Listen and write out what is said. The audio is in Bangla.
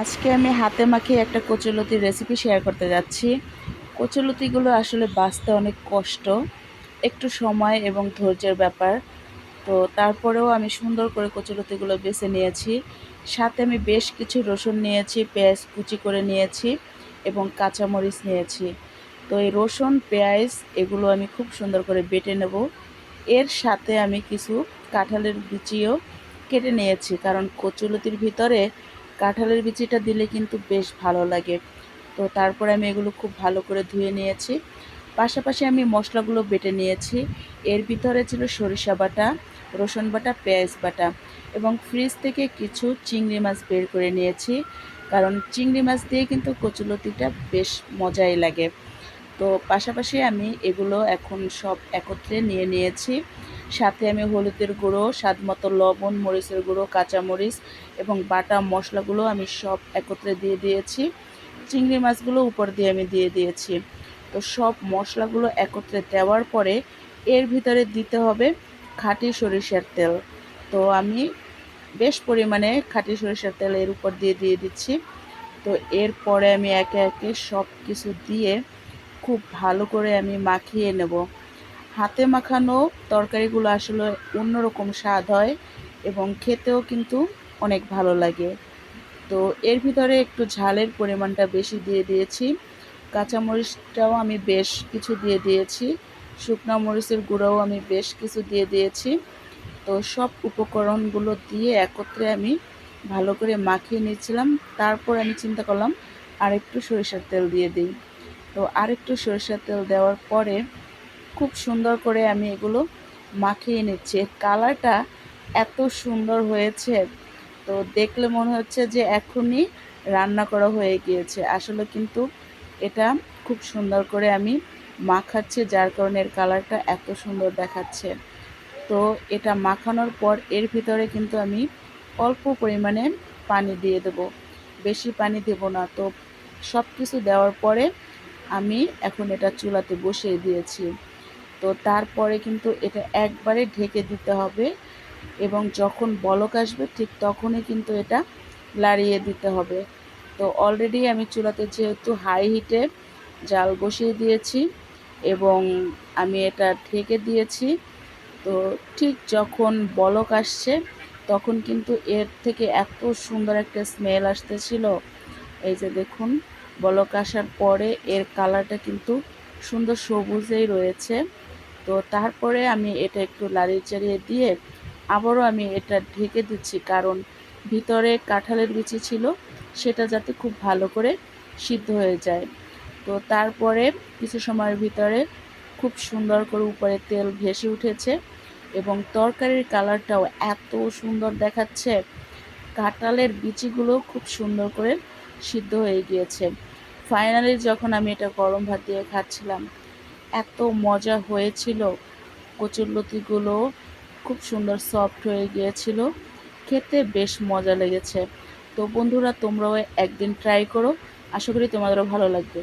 আজকে আমি হাতে মাখিয়ে একটা কচুলতির রেসিপি শেয়ার করতে যাচ্ছি। কচুলতিগুলো আসলে বাঁচতে অনেক কষ্ট, একটু সময় এবং ধৈর্যের ব্যাপার। তো তারপরেও আমি সুন্দর করে কচুলতিগুলো বেছে নিয়েছি। সাথে আমি বেশ কিছু রসুন নিয়েছি, পেঁয়াজ কুচি করে নিয়েছি এবং কাঁচামরিচ নিয়েছি। তো এই রসুন, পেঁয়াজ এগুলো আমি খুব সুন্দর করে বেটে নেব। এর সাথে আমি কিছু কাঁঠালের বিচিও কেটে নিয়েছি, কারণ কচুলতির ভিতরে কাঁঠালের বিচিটা দিলে কিন্তু বেশ ভালো লাগে। তো তারপরে আমি এগুলো খুব ভালো করে ধুয়ে নিয়েছি। পাশাপাশি আমি মশলাগুলো বেটে নিয়েছি। এর ভিতরে ছিল সরিষা বাটা, রসুন বাটা, পেঁয়াজ বাটা এবং ফ্রিজ থেকে কিছু চিংড়ি মাছ বের করে নিয়েছি। কারণ চিংড়ি মাছ দিয়ে কিন্তু কচুলতিটা বেশ মজাই লাগে। তো পাশাপাশি আমি এগুলো এখন সব একত্রে নিয়ে নিয়েছি। সাথে আমি হলুদের গুঁড়ো, স্বাদ মতো লবণ, মরিচের গুঁড়ো, কাঁচামরিচ এবং বাটা মশলাগুলো আমি সব একত্রে দিয়ে দিয়েছি। চিংড়ি মাছগুলো উপর দিয়ে আমি দিয়ে দিয়েছি। তো সব মশলাগুলো একত্রে দেওয়ার পরে এর ভিতরে দিতে হবে খাঁটি সরিষার তেল। তো আমি বেশ পরিমাণে খাঁটি সরিষার তেল এর উপর দিয়ে দিয়ে দিচ্ছি। তো এরপরে আমি একে একে সব কিছু দিয়ে খুব ভালো করে আমি মাখিয়ে নেব। হাতে মাখানো তরকারিগুলো আসলে অন্যরকম স্বাদ হয় এবং খেতেও কিন্তু অনেক ভালো লাগে। তো এর ভিতরে একটু ঝালের পরিমাণটা বেশি দিয়ে দিয়েছি। কাঁচামরিচটাও আমি বেশ কিছু দিয়ে দিয়েছি। শুকনো মরিচের গুঁড়োও আমি বেশ কিছু দিয়ে দিয়েছি। তো সব উপকরণগুলো দিয়ে একত্রে আমি ভালো করে মাখিয়ে নিয়েছিলাম। তারপর আমি চিন্তা করলাম, আরেকটু সরিষার তেল দিয়ে দিই। তো আরেকটু সরিষার তেল দেওয়ার পরে খুব সুন্দর করে আমি এগুলো মাখিয়ে নিচ্ছি। কালারটা এত সুন্দর হয়েছে। তো দেখলে মনে হচ্ছে যে এখনই রান্না করা হয়ে গিয়েছে। আসলে কিন্তু এটা খুব সুন্দর করে আমি মাখাচ্ছি, যার কারণে এর কালারটা এত সুন্দর দেখাচ্ছে। তো এটা মাখানোর পর এর ভিতরে কিন্তু আমি অল্প পরিমাণে পানি দিয়ে দেব। বেশি পানি দেব না। তো সব কিছু দেওয়ার পরে আমি এখন এটা চুলাতে বসিয়ে দিয়েছি। তো তারপরে কিন্তু এটা একবারে ঢেকে দিতে হবে এবং যখন বলক আসবে ঠিক তখনই কিন্তু এটা লাড়িয়ে দিতে হবে। তো অলরেডি আমি চুলাতে যেহেতু হাই হিটে জাল বসিয়ে দিয়েছি এবং আমি এটা ঢেকে দিয়েছি, তো ঠিক যখন বলক আসছে তখন কিন্তু এর থেকে এত সুন্দর একটা স্মেল আসতেছিল। এই যে দেখুন, বলক আসার পরে এর কালারটা কিন্তু সুন্দর সবুজেই রয়েছে। তো তারপরে আমি এটা একটু লাড়িয়ে চাড়িয়ে দিয়ে আবারও আমি এটা ঢেকে দিচ্ছি, কারণ ভিতরে কাঁঠালের বিচি ছিল, সেটা যাতে খুব ভালো করে সিদ্ধ হয়ে যায়। তো তারপরে কিছু সময়ের ভিতরে খুব সুন্দর করে উপরে তেল ভেসে উঠেছে এবং তরকারির কালারটাও এত সুন্দর দেখাচ্ছে। কাঁঠালের বিচিগুলো খুব সুন্দর করে সিদ্ধ হয়ে গিয়েছে। ফাইনালি যখন আমি এটা গরম ভাত দিয়ে খাচ্ছিলাম এত মজা হয়েছিল। কচুরলতিগুলো খুব সুন্দর সফট হয়ে গিয়েছিল। খেতে বেশ মজা লেগেছে। তো বন্ধুরা, তোমরাও একদিন ট্রাই করো। আশা করি তোমাদেরও ভালো লাগবে।